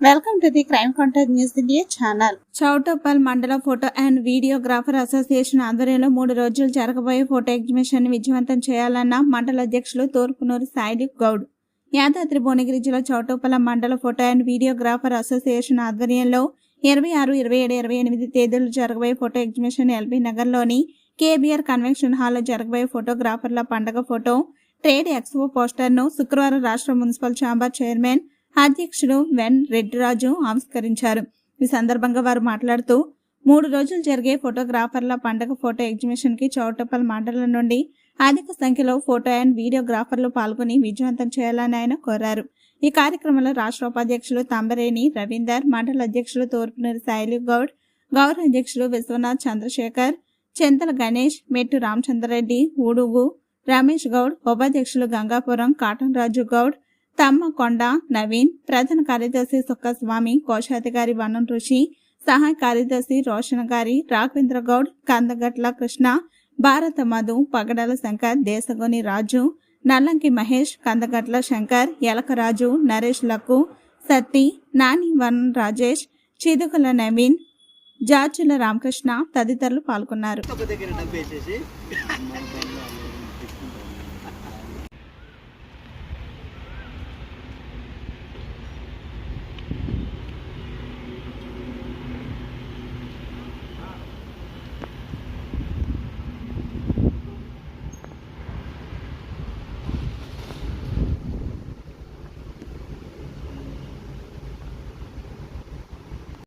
Welcome to the crime contact news India channel Choutuppal మండల photo and videographer association ఆధ్వర్యంలో మూడు రోజులు జరగబోయే ఫోటో ఎగ్జిబిషన్ని విజయవంతం చేయాలన్న మండల అధ్యక్షులు తూర్పునూరు సాయిలి గౌడ్. యాదాద్రి భువనగిరి జిల్లా చౌటప్పల మండల ఫోటో అండ్ వీడియోగ్రాఫర్ అసోసియేషన్ ఆధ్వర్యంలో ఇరవై ఆరు ఇరవై ఏడు ఇరవై ఎనిమిది తేదీలు జరగబోయే ఫోటో ఎగ్జిబిషన్ ఎల్బీ నగర్లోని కేబీఆర్ కన్వెన్షన్ హాల్లో జరగబోయే ఫోటోగ్రాఫర్ల పండగ ఫోటో ట్రేడ్ ఎక్స్పో పోస్టర్ను శుక్రవారం రాష్ట్ర మున్సిపల్ ఛాంబర్ చైర్మన్ అధ్యక్షుడు వెన్ రెడ్డిరాజు ఆవిష్కరించారు. ఈ సందర్భంగా వారు మాట్లాడుతూ మూడు రోజులు జరిగే ఫోటోగ్రాఫర్ల పండగ ఫోటో ఎగ్జిబిషన్కి చౌటప్పల్ మండలం నుండి అధిక సంఖ్యలో ఫోటో అండ్ వీడియోగ్రాఫర్లు పాల్గొని విజయవంతం చేయాలని ఆయన కోరారు. ఈ కార్యక్రమంలో రాష్ట్ర ఉపాధ్యక్షులు తంబరేని రవీందర్ మండల అధ్యక్షులు తోర్పునూరి సాయిలు గౌడ్ గౌరవ అధ్యక్షులు విశ్వనాథ్ చంద్రశేఖర్ చెంతల గణేష్ మెట్టు రామచంద్రరెడ్డి ఊడుగు రమేష్ గౌడ్ ఉపాధ్యక్షులు గంగాపురం కాటన్ రాజు గౌడ్ తమ్మ కొండ నవీన్ ప్రధాన కార్యదర్శి సుక్కస్వామి కోశాధికారి వనం ఋషి సహాయ కార్యదర్శి రోషన్ గారి రాఘవేంద్ర గౌడ్ కందగట్ల కృష్ణ భారత మధు పగడాల శంకర్ దేశగోని రాజు నల్లంకి మహేష్ కందగట్ల శంకర్ ఎలకరాజు నరేష్ లక్కు సత్తి నాని వన్ రాజేష్ చిదుకుల నవీన్ జాచుల రామకృష్ణ తదితరులు పాల్గొన్నారు.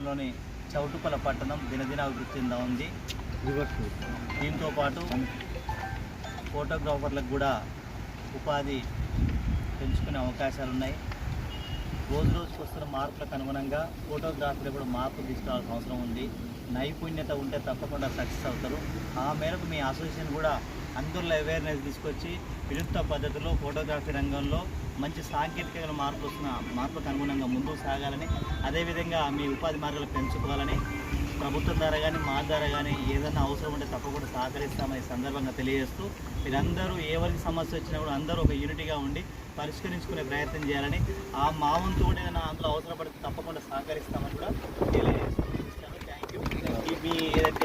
లోని చౌటుపల పట్టణం దినదిన అభివృద్ధి ఉంది. దీంతో పాటు ఫోటోగ్రాఫర్లకు కూడా ఉపాధి పెంచుకునే అవకాశాలు ఉన్నాయి రోజు రోజుకు వస్తున్న మార్పులకు అనుగుణంగా ఫోటోగ్రాఫర్లు కూడా మార్పు తీసుకురావాల్సిన అవసరం ఉంది. నైపుణ్యత ఉంటే తప్పకుండా సక్సెస్ అవుతారు. ఆ మేరకు మీ అసోసియేషన్ కూడా అందరిలో అవేర్నెస్ తీసుకొచ్చి వినూత్న పద్ధతిలో ఫోటోగ్రఫీ రంగంలో మంచి సాంకేతిక మార్పులు వస్తున్న మార్పులకు అనుగుణంగా ముందుకు సాగాలని అదేవిధంగా మీ ఉపాధి మార్గాలు పెంచుకోవాలని ప్రభుత్వం ద్వారా కానీ మా ద్వారా కానీ ఏదైనా అవసరం ఉంటే తప్పకుండా సహకరిస్తామని సందర్భంగా తెలియజేస్తూ మీరందరూ ఎవరికి సమస్య వచ్చినా కూడా అందరూ ఒక యూనిటీగా ఉండి పరిష్కరించుకునే ప్రయత్నం చేయాలని ఆ మా వంతు కూడా ఏదైనా అందులో అవసరపడితే తప్పకుండా సహకరిస్తామని కూడా తెలియజేస్తాను థ్యాంక్ యూ. మీ ఏదైతే